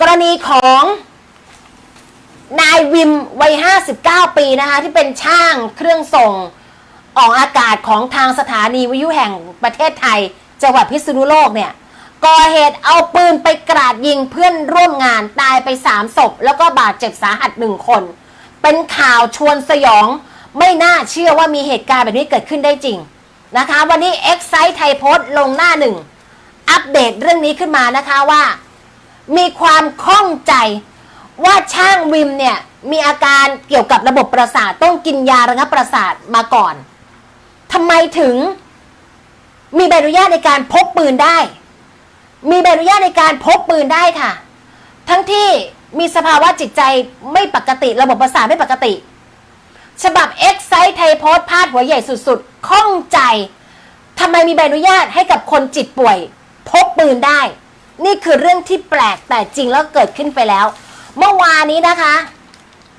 กรณีของนายวิมวัย 59 ปีนะคะ ที่เป็นช่างเครื่องส่งออกอากาศของทางสถานีวิทยุแห่งประเทศไทย จังหวัดพิษณุโลกเนี่ยก่อเหตุเอาปืนไปกราดยิงเพื่อนร่วมงานตายไป3ศพ แล้วก็บาดเจ็บสาหัสหนึ่งคน เป็นข่าวชวนสยอง ไม่น่าเชื่อว่ามีเหตุการณ์แบบนี้เกิดขึ้นได้จริงนะคะ วันนี้ e x ซ i ไทยโพสต์ลงหน้าหนึ่ง อัปเดตเรื่องนี้ขึ้นมานะคะว่า มีความข้องใจ ว่าช่างวิมเนี่ยมีอาการเกี่ยวกับระบบประสาทต้องกินยาระงับประสาทมาก่อนทำไมถึงมีใบอนุญาตในการพกปืนได้ มีใบอนุญาตในการพกปืนได้ค่ะ ทั้งที่มีสภาวะจิตใจไม่ปกติระบบประสาทไม่ปกติ ฉบับ X ไซต์ไทยโพสพาดหัวใหญ่สุดๆข้องใจทำไมมีใบอนุญาตให้กับคนจิตป่วย พกปืนได้ นี่คือเรื่องที่แปลกแต่จริงแล้วเกิดขึ้นไปแล้ว เมื่อวานนี้นะคะ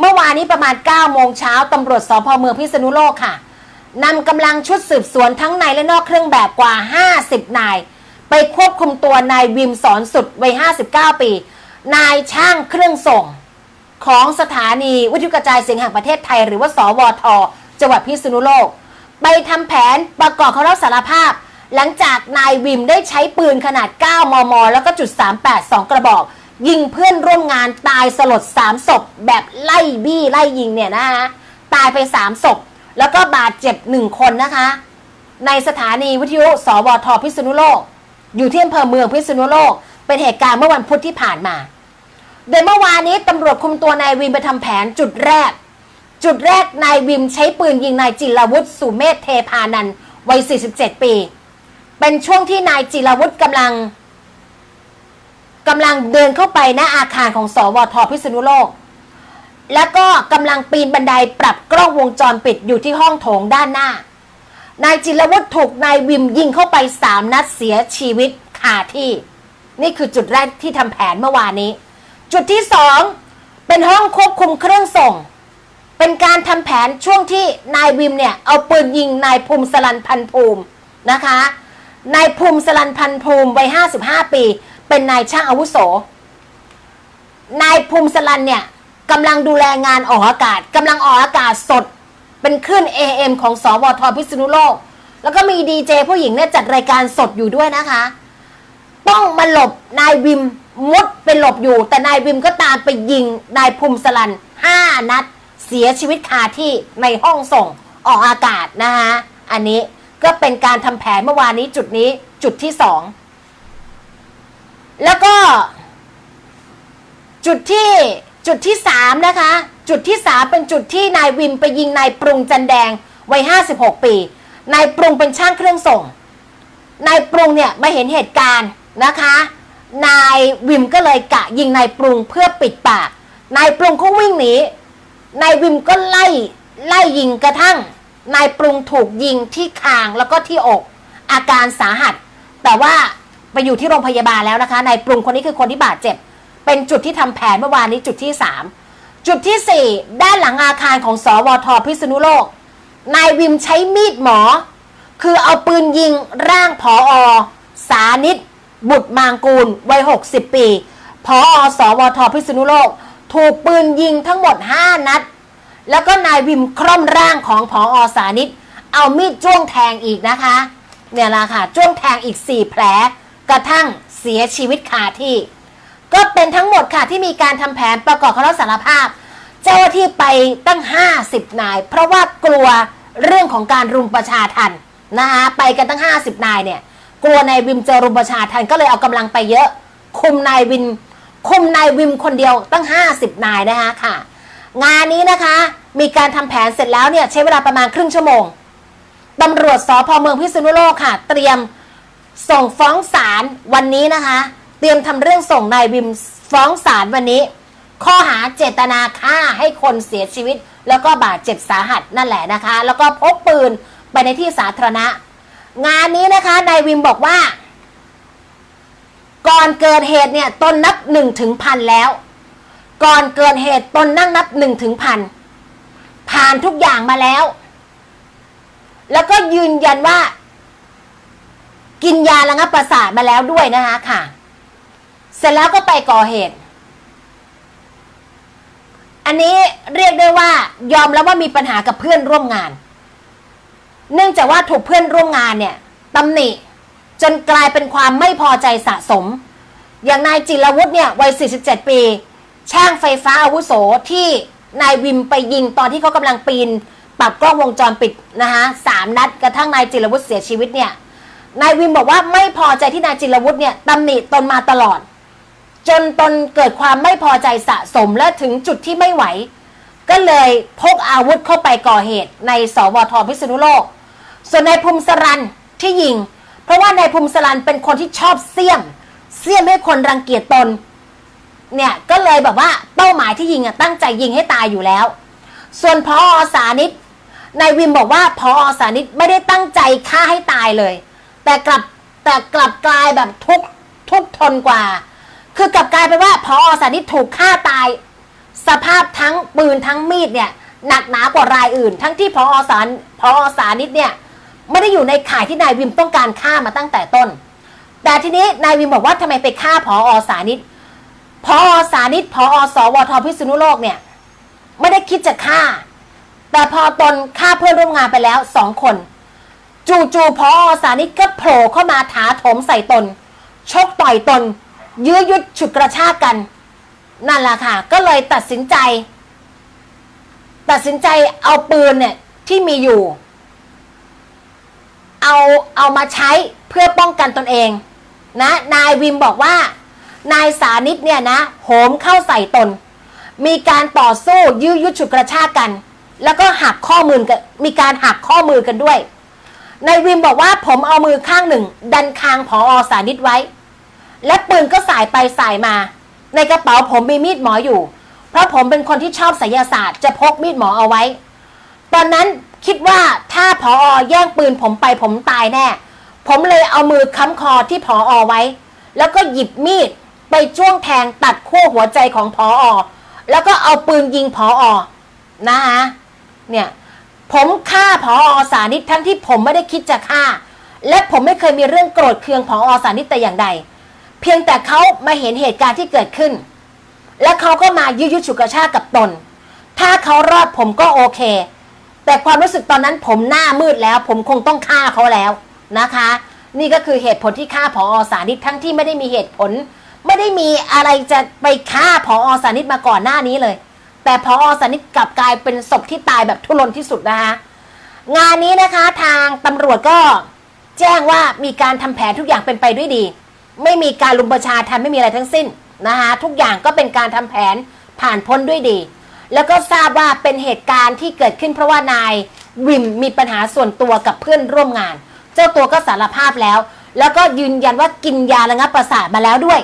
เมื่อวานนี้ประมาณ9โมงเช้าตำรวจสพเมืองพิษณุโลกค่ะนำกำลังชุดสืบสวนทั้งในและนอกเครื่องแบบกว่า 50 นาย ไปควบคุมตัวนายวิมสอนสุดวัย 59 ปี นายช่างเครื่องส่ง ของสถานีวิทยุกระจายเสียงแห่งประเทศไทย หรือว่าสวทจังหวัดพิษณุโลก ไปทำแผนประกอบเขารับสารภาพ หลังจากนายวิมได้ใช้ปืนขนาด 9 มม แล้วก็จุด 38 2 กระบอก ยิงเพื่อนร่วมงานตายสลด 3 ศพ แบบไล่บี้ไล่ยิงเนี่ยนะคะตายไป 3 ศพ แล้วก็บาดเจ็บ 1 คนนะคะ ในสถานีวิทยุ สวทพิษณุโลก อยู่ที่อำเภอเมืองพิษณุโลก เป็นเหตุการณ์เมื่อวันพุธที่ผ่านมา โดยเมื่อวานนี้ตำรวจคุมตัวนายวิมไปทำแผนจุดแรก จุดแรกนายวิมใช้ปืนยิงนายจิรวุฒิสุเมธเทพานันท์วัย 47 ปี เป็นช่วงที่นายจิรวุฒิกำลังกำลังเดินเข้าไปหน้าอาคารของสวทพิษณุโลก แล้วก็กำลังปีนบันไดปรับกล้องวงจรปิดอยู่ที่ห้องโถงด้านหน้า นายจิรวุฒิถูกนายวิมยิงเข้าไปสามนัดเสียชีวิตคาที่ นี่คือจุดแรกที่ทำแผนเมื่อวานนี้ จุดที่สองเป็นห้องควบคุมเครื่องส่ง เป็นการทำแผนช่วงที่นายวิมเนี่ยเอาปืนยิงนายภูมิสลันพันภูมินะคะ นายภูมิสลันพันภูมิวัย55ปี เป็นนายช่างอาวุโส นายภูมิสลันเนี่ยกำลังดูแลงานออกอากาศกำลังออกอากาศสด เป็นคลื่น AM ของสวทพิษณุโลก แล้วก็มีดีเจผู้หญิงเนี่ยจัดรายการสดอยู่ด้วยนะคะ ต้องมาหลบนายวิมมุดไปหลบอยู่ แต่นายวิมก็ตามไปยิงนายภูมิสลันห้านัด เสียชีวิตคาที่ในห้องส่งออกอากาศนะคะอันนี้ ก็เป็นการทำแผนเมื่อวานนี้จุดนี้จุดที่สองแล้วก็ จุดที่จุดที่สามนะคะ จุดที่สามเป็นจุดที่นายวิมไปยิงนายปรุงจันแดงวัยห้าสิบหกปีนายปรุงเป็นช่างเครื่องส่งนายปรุงเนี่ยมาเห็นเหตุการณ์นะคะ นายวิมก็เลยกะยิงนายปรุงเพื่อปิดปากนายปรุงเขาวิ่งหนีนายวิมก็ไล่ไล่ยิงกระทั่ง นายปรุงถูกยิงที่คางแล้วก็ที่อก อาการสาหัส แต่ว่าไปอยู่ที่โรงพยาบาลแล้วนะคะนายปรุงคนนี้คือคนที่บาดเจ็บ เป็นจุดที่ทำแผนเมื่อวานนี้จุดที่สามจุดที่สี่ด้านหลังอาคารของสวทพิษณุโลก นายวิมใช้มีดหมอ คือเอาปืนยิงร่างผออสานิต บุตรมางกูลวัย 60 ปีผออสวทพิษณุโลก ถูกปืนยิงทั้งหมด 5 นัด แล้วก็นายวิมคร่อมร่างของผออสานิต เอามีดจ้วงแทงอีกนะคะ เนี่ยละค่ะ จ้วงแทงอีก 4 แผล กระทั่งเสียชีวิตคาที่ ก็เป็นทั้งหมดค่ะที่มีการทำแผนประกอบคำรับสารภาพ เจ้าหน้าที่ไปตั้ง 50 นาย เพราะว่ากลัวเรื่องของการรุมประชาทันนะคะไปกันตั้ง 50 นายเนี่ย กลัวนายวิมจะรุมประชาทันก็เลยเอากำลังไปเยอะ คุมนายวิมคุมนายวิมคนเดียวตั้ง 50 นายนะคะค่ะ งานนี้นะคะ มีการทำแผนเสร็จแล้วเนี่ยใช้เวลาประมาณครึ่งชั่วโมงตำรวจสพเมืองพิษณุโลกค่ะ เตรียมส่งฟ้องศาลวันนี้นะคะ เตรียมทำเรื่องส่งนายวิมฟ้องศาลวันนี้ ข้อหาเจตนาฆ่าให้คนเสียชีวิต แล้วก็บาดเจ็บสาหัสนั่นแหละนะคะ แล้วก็พกปืนไปในที่สาธารณะ งานนี้นะคะนายวิมบอกว่า ก่อนเกิดเหตุเนี่ยตนนับหนึ่งถึงพันแล้ว ก่อนเกิดเหตุตนนั่งนับหนึ่งถึงพันผ่านทุกอย่างมาแล้ว แล้วก็ยืนยันว่า กินยาระงับประสาทมาแล้วด้วยนะคะค่ะ เสร็จแล้วก็ไปก่อเหตุ อันนี้เรียกได้ว่ายอมแล้วว่ามีปัญหากับเพื่อนร่วมงาน เนื่องจากว่าถูกเพื่อนร่วมงานเนี่ยตำหนิจนกลายเป็นความไม่พอใจสะสม อย่างนายจิรวุฒิเนี่ยวัย 47 ปี ช่างไฟฟ้าอาวุโสที่นายวิมไปยิงตอนที่เขากำลังปีน ปรับกล้องวงจรปิดนะคะสามนัดกระทั่งนายจิรวุฒิเสียชีวิตเนี่ยนายวิมบอกว่าไม่พอใจที่นายจิรวุฒิเนี่ยตำหนิตนมาตลอด จนตนเกิดความไม่พอใจสะสมและถึงจุดที่ไม่ไหว ก็เลยพกอาวุธเข้าไปก่อเหตุในสวทพิษณุโลก ส่วนนายภูมิสรันที่ยิง เพราะว่านายภูมิสรันเป็นคนที่ชอบเสี่ยม เสี่ยมให้คนรังเกียจตน เนี่ยก็เลยแบบว่าเป้าหมายที่ยิงอะตั้งใจยิงให้ตายอยู่แล้ว ส่วนพออสานิตนายวิมบอกว่าพออสานิตไม่ได้ตั้งใจฆ่าให้ตายเลย แต่กลับแต่กลับกลายแบบทุกทุกทนกว่า คือกลับกลายเป็นว่าพออสานิตถูกฆ่าตาย สภาพทั้งปืนทั้งมีดเนี่ยหนักหนากว่ารายอื่น ทั้งที่พออสารพออสานิตเนี่ยไม่ได้อยู่ในข่ายที่นายวิมต้องการฆ่ามาตั้งแต่ต้น แต่ทีนี้นายวิมบอกว่าทำไมไปฆ่าพอสานิต พอสานิตพอสวทพิษณุโลกเนี่ย ไม่ได้คิดจะฆ่า แต่พอตนฆ่าเพื่อนร่วมงานไปแล้วสองคน จู่ๆพอสานิตก็โผล่เข้ามาถาโถมใส่ตน ชกต่อยตน ยื้อยุดฉุดกระชากกัน นั่นแหละค่ะ ก็เลยตัดสินใจ ตัดสินใจเอาปืนเนี่ยที่มีอยู่ เอาเอามาใช้เพื่อป้องกันตนเอง นะ นายวิมบอกว่า นายสานิตเนี่ยนะโหมเข้าใส่ตน มีการต่อสู้ยื้อยุดฉุดกระชากกัน แล้วก็หักข้อมือกันมีการหักข้อมือกันด้วยนายวิมบอกว่าผมเอามือข้างหนึ่ง ดันคางผออสานิตไว้ และปืนก็สายไปสายมา ในกระเป๋าผมมีมีดหมออยู่ เพราะผมเป็นคนที่ชอบไสยศาสตร์จะพกมีดหมอเอาไว้ ตอนนั้นคิดว่าถ้าผออแย่งปืนผมไปผมตายแน่ ผมเลยเอามือค้ำคอที่ผออไว้ แล้วก็หยิบมีด ไปจ้วงแทงตัดขั้วหัวใจของผออแล้วก็เอาปืนยิงผออนะคะเนี่ยผมฆ่าผออสานิตทั้งที่ผมไม่ได้คิดจะฆ่า และผมไม่เคยมีเรื่องโกรธเคืองผออสานิตแต่อย่างใด เพียงแต่เขามาเห็นเหตุการณ์ที่เกิดขึ้น และเขาก็มายื้อยุดฉุกกระชากกับตน ถ้าเขารอดผมก็โอเค แต่ความรู้สึกตอนนั้นผมหน้ามืดแล้ว ผมคงต้องฆ่าเขาแล้วนะคะ นี่ก็คือเหตุผลที่ฆ่าผออสานิตทั้งที่ไม่ได้มีเหตุผล ไม่ได้มีอะไรจะไปฆ่าผออสานิตมาก่อนหน้านี้เลย แต่พออสานิตกลับกลายเป็นศพที่ตายแบบทุรนที่สุดนะคะงานนี้นะคะทางตำรวจก็แจ้งว่ามีการทำแผนทุกอย่างเป็นไปด้วยดี ไม่มีการลุมประชาทันไม่มีอะไรทั้งสิ้นนะคะทุกอย่างก็เป็นการทำแผนผ่านพ้นด้วยดี แล้วก็ทราบว่าเป็นเหตุการณ์ที่เกิดขึ้นเพราะว่านายวิมมีปัญหาส่วนตัวกับเพื่อนร่วมงาน เจ้าตัวก็สารภาพแล้ว แล้วก็ยืนยันว่ากินยาระงับประสาทมาแล้วด้วย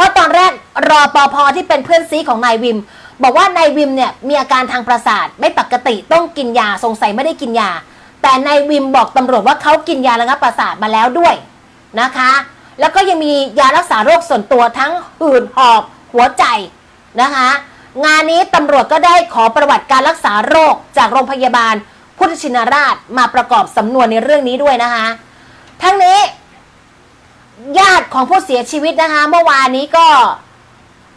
ราะตอนแรกรอปอพอที่เป็นเพื่อนซีของนายวิม บอกว่านายวิมเนี่ยมีอาการทางประสาทไม่ปกติต้องกินยาสงสัยไม่ได้กินยา แต่นายวิมบอกตำรวจว่าเขากินยาระงับประสาทมาแล้วด้วยนะคะ แล้วก็ยังมียารักษาโรคส่วนตัวทั้งหืดหอบหัวใจนะคะ งานนี้ตำรวจก็ได้ขอประวัติการรักษาโรคจากโรงพยาบาลพุทธชินราชมาประกอบสำนวนในเรื่องนี้ด้วยนะคะ ทั้งนี้ ญาติของผู้เสียชีวิตนะคะ เมื่อวานนี้ก็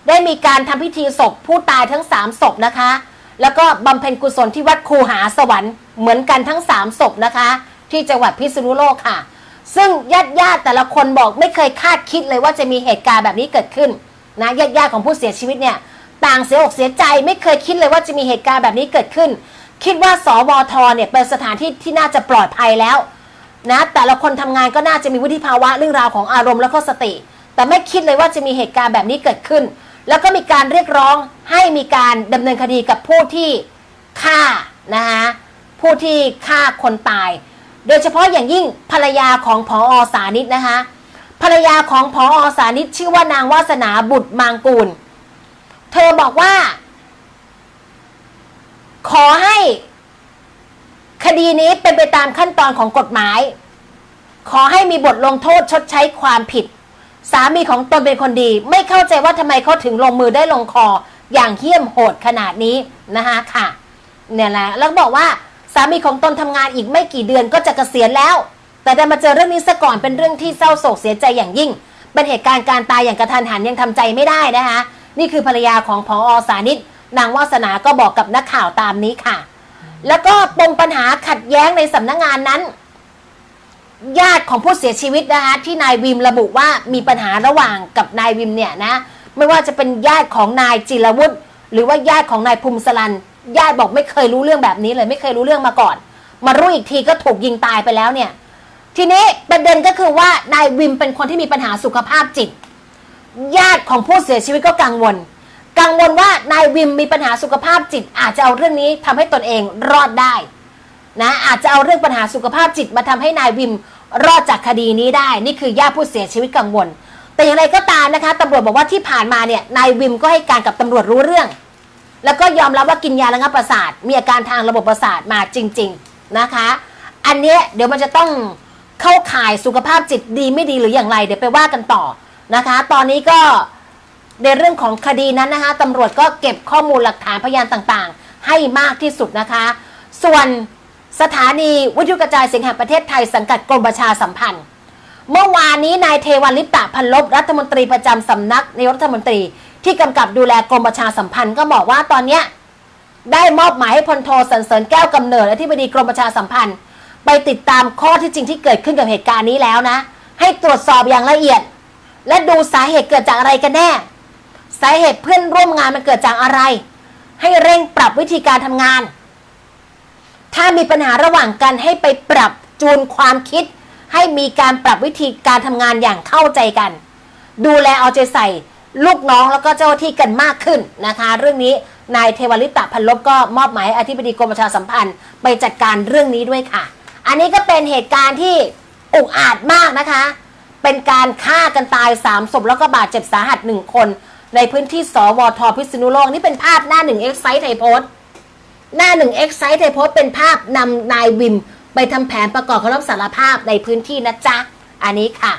ได้มีการทำพิธีศพผู้ตายทั้งสามศพนะคะ แล้วก็บำเพ็ญกุศลที่วัดคูหาสวรรค์เหมือนกันทั้งสามศพนะคะ ที่จังหวัดพิษณุโลกค่ะ ซึ่งญาติญาติๆแต่ละคนบอกไม่เคยคาดคิดเลยว่าจะมีเหตุการณ์แบบนี้เกิดขึ้นนะญาติญาติๆของผู้เสียชีวิตเนี่ยต่างเสียอกเสียใจไม่เคยคิดเลยว่าจะมีเหตุการณ์แบบนี้เกิดขึ้น คิดว่าสวทเนี่ยเป็นสถานที่ที่น่าจะปลอดภัยแล้ว นะแต่ละคนทำงานก็น่าจะมีวุฒิภาวะเรื่องราวของอารมณ์แล้วก็สติ แต่ไม่คิดเลยว่าจะมีเหตุการณ์แบบนี้เกิดขึ้น แล้วก็มีการเรียกร้องให้มีการดำเนินคดีกับผู้ที่ฆ่านะคะผู้ที่ฆ่าคนตาย โดยเฉพาะอย่างยิ่งภรรยาของพออสานิตนะคะภรรยาของพออสานิตชื่อว่านางวาสนาบุตรมางกูล เธอบอกว่า ขอให้ คดีนี้เป็นไปตามขั้นตอนของกฎหมาย ขอให้มีบทลงโทษชดใช้ความผิด สามีของตนเป็นคนดี ไม่เข้าใจว่าทำไมเขาถึงลงมือได้ลงคออย่างเหี้ยมโหดขนาดนี้นะคะค่ะ เนี่ยแหละแล้วบอกว่าสามีของตนทำงานอีกไม่กี่เดือนก็จะเกษียณแล้ว แต่ได้มาเจอเรื่องนี้ซะก่อนเป็นเรื่องที่เศร้าโศกเสียใจอย่างยิ่ง เป็นเหตุการณ์การตายอย่างกระทันหันยังทำใจไม่ได้นะคะ นี่คือภรรยาของพออสานิตนางวาสนาก็บอกกับนักข่าวตามนี้ค่ะ แล้วก็ปมปัญหาขัดแย้งในสำนักงานนั้น ญาติของผู้เสียชีวิตนะคะที่นายวิมระบุว่ามีปัญหาระหว่างกับนายวิมเนี่ยนะไม่ว่าจะเป็นญาติของนายจิรวุฒิหรือว่าญาติของนายภูมิสลันญาติบอกไม่เคยรู้เรื่องแบบนี้เลยไม่เคยรู้เรื่องมาก่อน มารู้อีกทีก็ถูกยิงตายไปแล้วเนี่ย ทีนี้ประเด็นก็คือว่านายวิมเป็นคนที่มีปัญหาสุขภาพจิต ญาติของผู้เสียชีวิตก็กังวล กังวลว่านายวิมมีปัญหาสุขภาพจิต อาจจะเอาเรื่องนี้ทำให้ตนเองรอดได้นะอาจจะเอาเรื่องปัญหาสุขภาพจิตมาทำให้นายวิมรอดจากคดีนี้ได้ นี่คือญาติผู้เสียชีวิตกังวล แต่อย่างไรก็ตามนะคะตำรวจบอกว่าที่ผ่านมาเนี่ยนายวิมก็ให้การกับตำรวจรู้เรื่อง แล้วก็ยอมรับว่ากินยาระงับประสาท มีอาการทางระบบประสาทมาจริง ๆนะคะ อันเนี้ยเดี๋ยวมันจะต้องเข้าข่ายสุขภาพจิตดีไม่ดีหรืออย่างไร เดี๋ยวไปว่ากันต่อนะคะ ตอนนี้ก็ ในเรื่องของคดีนั้นนะคะตำรวจก็เก็บข้อมูลหลักฐานพยานต่างๆ ให้มากที่สุดนะคะ ส่วนสถานีวิทยุกระจายเสียงแห่งประเทศไทยสังกัดกรมประชาสัมพันธ์ เมื่อวานนี้นายเทวันลิปตะพันลบรัฐมนตรีประจำสำนักนายรัฐมนตรี ที่กำกับดูแลกรมประชาสัมพันธ์ก็บอกว่าตอนเนี้ยได้มอบหมายให้พลโทสันเสริญแก้วกำเนิดและที่บดีกรมประชาสัมพันธ์ ไปติดตามข้อที่จริงที่เกิดขึ้นกับเหตุการณ์นี้แล้วนะ ให้ตรวจสอบอย่างละเอียด และดูสาเหตุเกิดจากอะไรกันแน่ สาเหตุเพื่อนร่วมงานมันเกิดจากอะไร ให้เร่งปรับวิธีการทำงาน ถ้ามีปัญหาระหว่างกันให้ไปปรับจูนความคิด ให้มีการปรับวิธีการทำงานอย่างเข้าใจกัน ดูแลเอาใจใส่ ลูกน้องแล้วก็เจ้าที่กันมากขึ้นนะคะ เรื่องนี้นายเทวลิตะพันลบก็มอบหมายให้อธิบดีกรมประชาสัมพันธ์ ไปจัดการเรื่องนี้ด้วยค่ะ อันนี้ก็เป็นเหตุการณ์ที่อุกอาจมากนะคะ เป็นการฆ่ากันตายสามศพแล้วก็บาดเจ็บสาหัสหนึ่งคน ในพื้นที่สวทพิษณุโลกนี่เป็นภาพหน้าหนึ่งเอ็กไซต์ไทยโพสหน้าหนึ่งเอ็กไซต์ไทยโพสเป็นภาพนำนายวิม ไปทำแผนประกอบคำรับสารภาพในพื้นที่นะจ๊ะ อันนี้ค่ะ